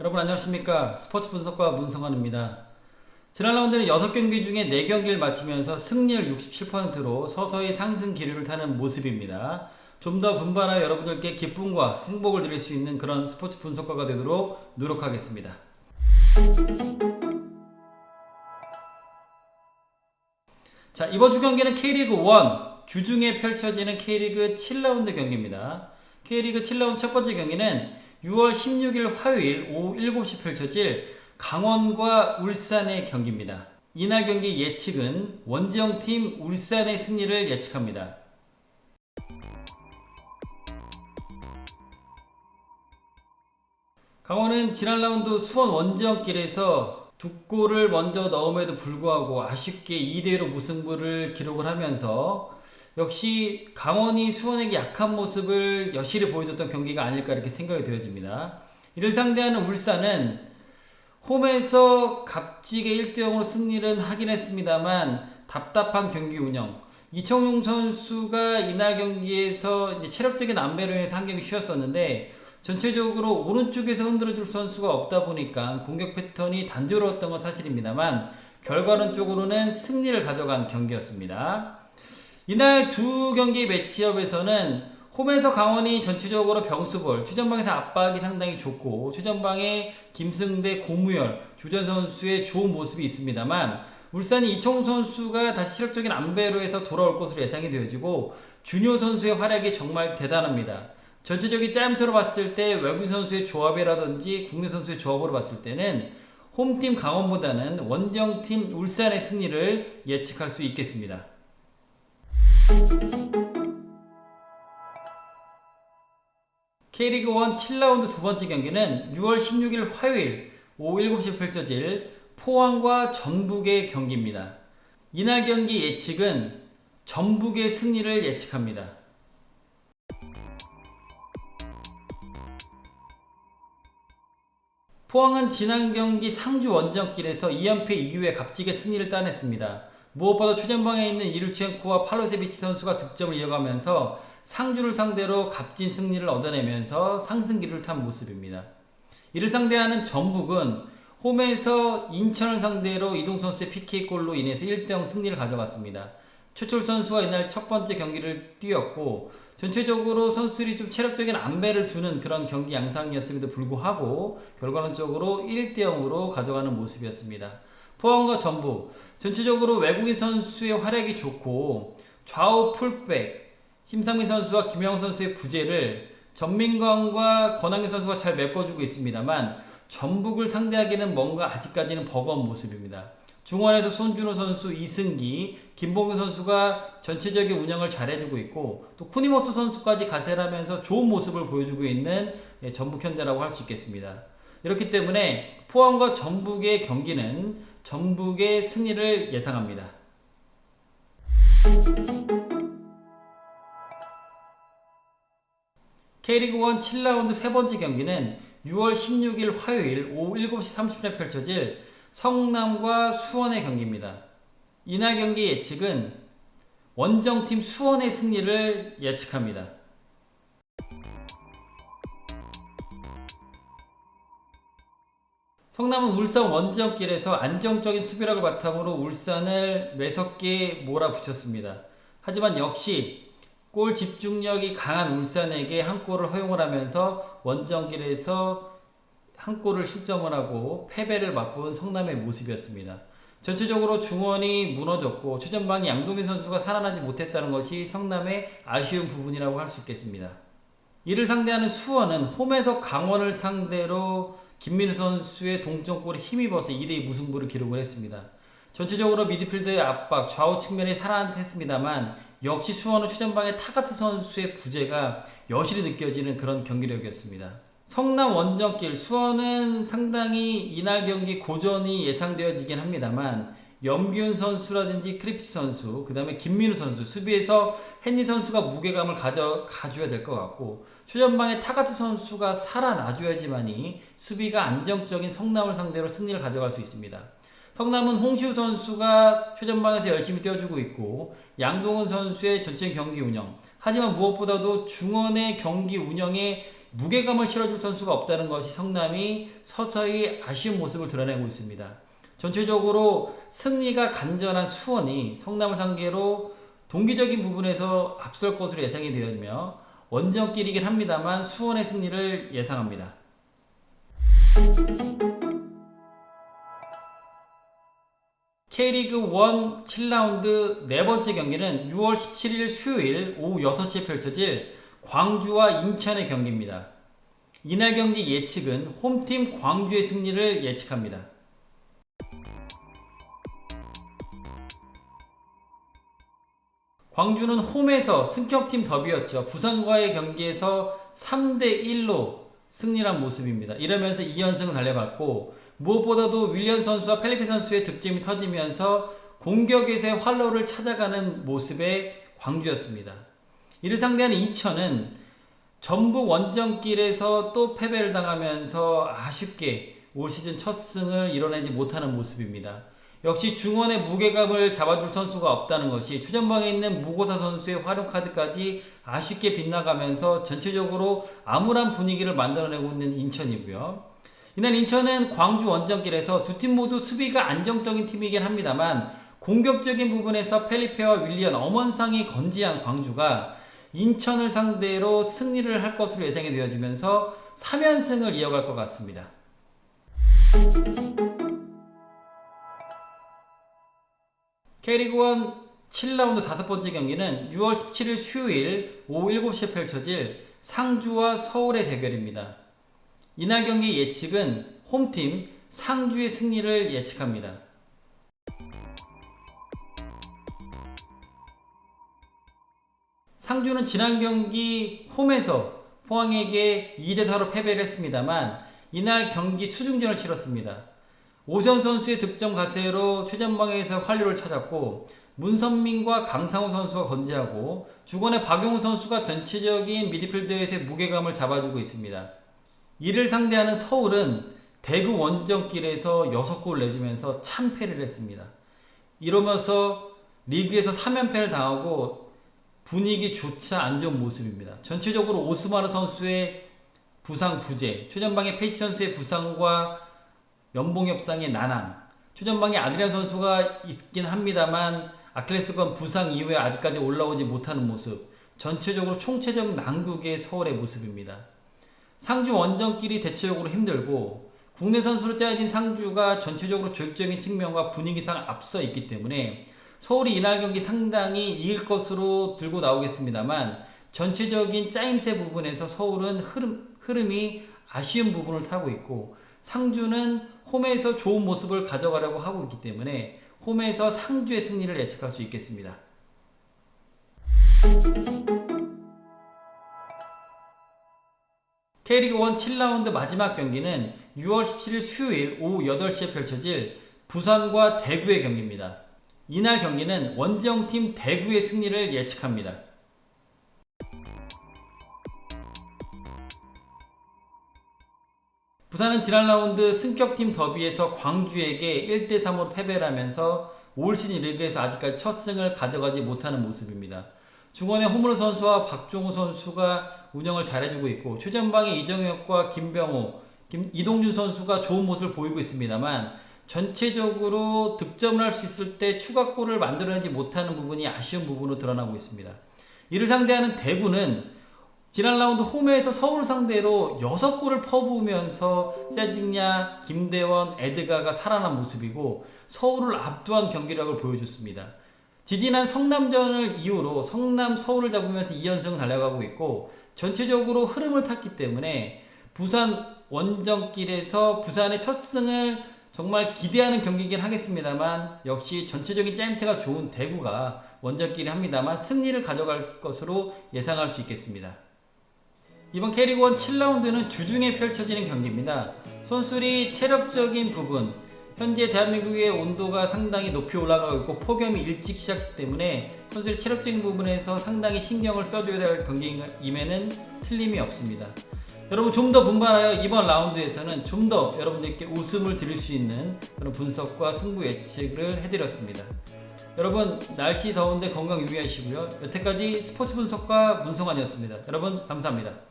여러분 안녕하십니까 스포츠 분석가 문성환입니다. 지난 라운드는 6경기 중에 4경기를 마치면서 승리율 67%로 서서히 상승 기류를 타는 모습입니다. 좀 더 분발하여 여러분들께 기쁨과 행복을 드릴 수 있는 그런 스포츠 분석가가 되도록 노력하겠습니다. 자, 이번 주 경기는 K리그 1 주중에 펼쳐지는 K리그 7라운드 경기입니다. K리그 7라운드 첫 번째 경기는 6월 16일 화요일 오후 7시 펼쳐질 강원과 울산의 경기입니다. 이날 경기 예측은 원정팀 울산의 승리를 예측합니다. 강원은 지난 라운드 수원 원정길에서 두 골을 먼저 넣음에도 불구하고 아쉽게 2대1로 무승부를 기록을 하면서 역시 강원이 수원에게 약한 모습을 여실히 보여줬던 경기가 아닐까 이렇게 생각이 되어집니다. 이를 상대하는 울산은 홈에서 값지게 1대0으로 승리를 하긴 했습니다만 답답한 경기 운영. 이청용 선수가 이날 경기에서 체력적인 안배로 인해서 한 경기 쉬었었는데 전체적으로 오른쪽에서 흔들어줄 선수가 없다 보니까 공격 패턴이 단조로웠던 건 사실입니다만 결과론적으로는 승리를 가져간 경기였습니다. 이날 두 경기 매치업에서는 홈에서 강원이 전체적으로 병수볼, 최전방에서 압박이 상당히 좋고 최전방에 김승대, 고무열, 주전 선수의 좋은 모습이 있습니다만 울산이 이청우 선수가 다시 실력적인 안배로 해서 돌아올 것으로 예상이 되어지고 준효 선수의 활약이 정말 대단합니다. 전체적인 짜임새로 봤을 때 외국인 선수의 조합이라든지 국내 선수의 조합으로 봤을 때는 홈팀 강원보다는 원정팀 울산의 승리를 예측할 수 있겠습니다. K리그 1 7라운드 두 번째 경기는 6월 16일 화요일 오후 7시 펼쳐질 포항과 전북의 경기입니다. 이날 경기 예측은 전북의 승리를 예측합니다. 포항은 지난 경기 상주 원정길에서 2연패 이후에 값지게 승리를 따냈습니다. 무엇보다 최전방에 있는 이르첸코와 팔로세비치 선수가 득점을 이어가면서 상주를 상대로 값진 승리를 얻어내면서 상승기를 탄 모습입니다. 이를 상대하는 전북은 홈에서 인천을 상대로 이동 선수의 PK골로 인해서 1대0 승리를 가져갔습니다. 최철 선수가 이날 첫 번째 경기를 뛰었고 전체적으로 선수들이 좀 체력적인 안배를 두는 그런 경기 양상이었음에도 불구하고 결과론적으로 1대 0으로 가져가는 모습이었습니다. 포항과 전북 전체적으로 외국인 선수의 활약이 좋고 좌우 풀백 심상민 선수와 김영 선수의 부재를 전민광과 권한규 선수가 잘 메꿔주고 있습니다만 전북을 상대하기는 뭔가 아직까지는 버거운 모습입니다. 중원에서 손준호 선수, 이승기, 김봉규 선수가 전체적인 운영을 잘해주고 있고 또 쿠니모토 선수까지 가세하면서 좋은 모습을 보여주고 있는 예, 전북 현대라고 할 수 있겠습니다. 이렇기 때문에 포항과 전북의 경기는 전북의 승리를 예상합니다. K리그 1 7라운드 세 번째 경기는 6월 16일 화요일 오후 7시 30분에 펼쳐질 성남과 수원의 경기입니다. 이날 경기 예측은 원정팀 수원의 승리를 예측합니다. 성남은 울산 원정길에서 안정적인 수비력을 바탕으로 울산을 매섭게 몰아붙였습니다. 하지만 역시 골 집중력이 강한 울산에게 한 골을 허용을 하면서 원정길에서 한 골을 실점을 하고 패배를 맛본 성남의 모습이었습니다. 전체적으로 중원이 무너졌고 최전방이 양동인 선수가 살아나지 못했다는 것이 성남의 아쉬운 부분이라고 할 수 있겠습니다. 이를 상대하는 수원은 홈에서 강원을 상대로 김민우 선수의 동점골에 힘입어서 2대2 무승부를 기록을 했습니다. 전체적으로 미드필드의 압박, 좌우 측면이 살아났습니다만 역시 수원은 최전방의 타가트 선수의 부재가 여실히 느껴지는 그런 경기력이었습니다. 성남 원정길 수원은 상당히 이날 경기 고전이 예상되어지긴 합니다만 염기훈 선수라든지 크리프치 선수, 그 다음에 김민우 선수, 수비에서 헨리 선수가 무게감을 가져, 가져야 될 것 같고, 최전방에 타가트 선수가 살아나줘야지만이 수비가 안정적인 성남을 상대로 승리를 가져갈 수 있습니다. 성남은 홍시우 선수가 최전방에서 열심히 뛰어주고 있고, 양동훈 선수의 전체 경기 운영, 하지만 무엇보다도 중원의 경기 운영에 무게감을 실어줄 선수가 없다는 것이 성남이 서서히 아쉬운 모습을 드러내고 있습니다. 전체적으로 승리가 간절한 수원이 성남을 상대로 동기적인 부분에서 앞설 것으로 예상이 되었며 원정길이긴 합니다만 수원의 승리를 예상합니다. K리그 1 7라운드 네 번째 경기는 6월 17일 수요일 오후 6시에 펼쳐질 광주와 인천의 경기입니다. 이날 경기 예측은 홈팀 광주의 승리를 예측합니다. 광주는 홈에서 승격팀 더비였죠. 부산과의 경기에서 3대 1로 승리한 모습입니다. 이러면서 2연승을 달려갔고 무엇보다도 윌리엄 선수와 펠리페 선수의 득점이 터지면서 공격에서의 활로를 찾아가는 모습의 광주였습니다. 이를 상대하는 인천은 전북 원정길에서 또 패배를 당하면서 아쉽게 올 시즌 첫 승을 이뤄내지 못하는 모습입니다. 역시 중원의 무게감을 잡아줄 선수가 없다는 것이 추전방에 있는 무고사 선수의 활용 카드까지 아쉽게 빗나가면서 전체적으로 암울한 분위기를 만들어내고 있는 인천이고요. 이날 인천은 광주 원정길에서 두 팀 모두 수비가 안정적인 팀이긴 합니다만 공격적인 부분에서 펠리페와 윌리언 엄원상이 건지한 광주가 인천을 상대로 승리를 할 것으로 예상이 되어지면서 3연승을 이어갈 것 같습니다. K리그 1 7라운드 다섯 번째 경기는 6월 17일 수요일 오후 7시에 펼쳐질 상주와 서울의 대결입니다. 이날 경기 예측은 홈팀 상주의 승리를 예측합니다. 상주는 지난 경기 홈에서 포항에게 2대 4로 패배를 했습니다만 이날 경기 수중전을 치렀습니다. 오세훈 선수의 득점 가세로 최전방에서 활류를 찾았고 문선민과 강상호 선수가 건재하고 주권의 박용우 선수가 전체적인 미드필더에서의 무게감을 잡아주고 있습니다. 이를 상대하는 서울은 대구 원정길에서 6골 내주면서 참패를 했습니다. 이러면서 리그에서 3연패를 당하고 분위기조차 안 좋은 모습입니다. 전체적으로 오스마르 선수의 부상 부재, 최전방의 페시 선수의 부상과 연봉 협상의 난항, 최전방에 아드리안 선수가 있긴 합니다만 아킬레스건 부상 이후에 아직까지 올라오지 못하는 모습, 전체적으로 총체적 난국의 서울의 모습입니다. 상주 원정길이 대체적으로 힘들고 국내 선수로 짜여진 상주가 전체적으로 조직적인 측면과 분위기상 앞서 있기 때문에 서울이 이날 경기 상당히 이길 것으로 들고 나오겠습니다만 전체적인 짜임새 부분에서 서울은 흐름, 흐름이 아쉬운 부분을 타고 있고 상주는 홈에서 좋은 모습을 가져가려고 하고 있기 때문에 홈에서 상주의 승리를 예측할 수 있겠습니다. K리그 1 7라운드 마지막 경기는 6월 17일 수요일 오후 8시에 펼쳐질 부산과 대구의 경기입니다. 이날 경기는 원정팀 대구의 승리를 예측합니다. 부산은 지난 라운드 승격팀 더비에서 광주에게 1대3으로 패배를 하면서 올 시즌 리그에서 아직까지 첫 승을 가져가지 못하는 모습입니다. 중원의 호물호 선수와 박종호 선수가 운영을 잘해주고 있고 최전방의 이정혁과 김병호, 김, 이동준 선수가 좋은 모습을 보이고 있습니다만 전체적으로 득점을 할 수 있을 때 추가골을 만들어내지 못하는 부분이 아쉬운 부분으로 드러나고 있습니다. 이를 상대하는 대구는 지난 라운드 홈에서 서울 상대로 6골을 퍼부으면서 세징야, 김대원, 에드가가 살아난 모습이고 서울을 압도한 경기력을 보여줬습니다. 지지난 성남전을 이후로 성남 서울을 잡으면서 2연승을 달려가고 있고 전체적으로 흐름을 탔기 때문에 부산 원정길에서 부산의 첫 승을 정말 기대하는 경기이긴 하겠습니다만 역시 전체적인 짜임새가 좋은 대구가 원정길이 합니다만 승리를 가져갈 것으로 예상할 수 있겠습니다. 이번 K리그1 7라운드는 주중에 펼쳐지는 경기입니다. 선수들이 체력적인 부분, 현재 대한민국의 온도가 상당히 높이 올라가고 있고 폭염이 일찍 시작했기 때문에 선수들이 체력적인 부분에서 상당히 신경을 써줘야 될 경기임에는 틀림이 없습니다. 여러분 좀 더 분발하여 이번 라운드에서는 좀 더 여러분들께 웃음을 드릴 수 있는 그런 분석과 승부 예측을 해드렸습니다. 여러분 날씨 더운데 건강 유의하시고요. 여태까지 스포츠 분석과 문성환이었습니다. 여러분 감사합니다.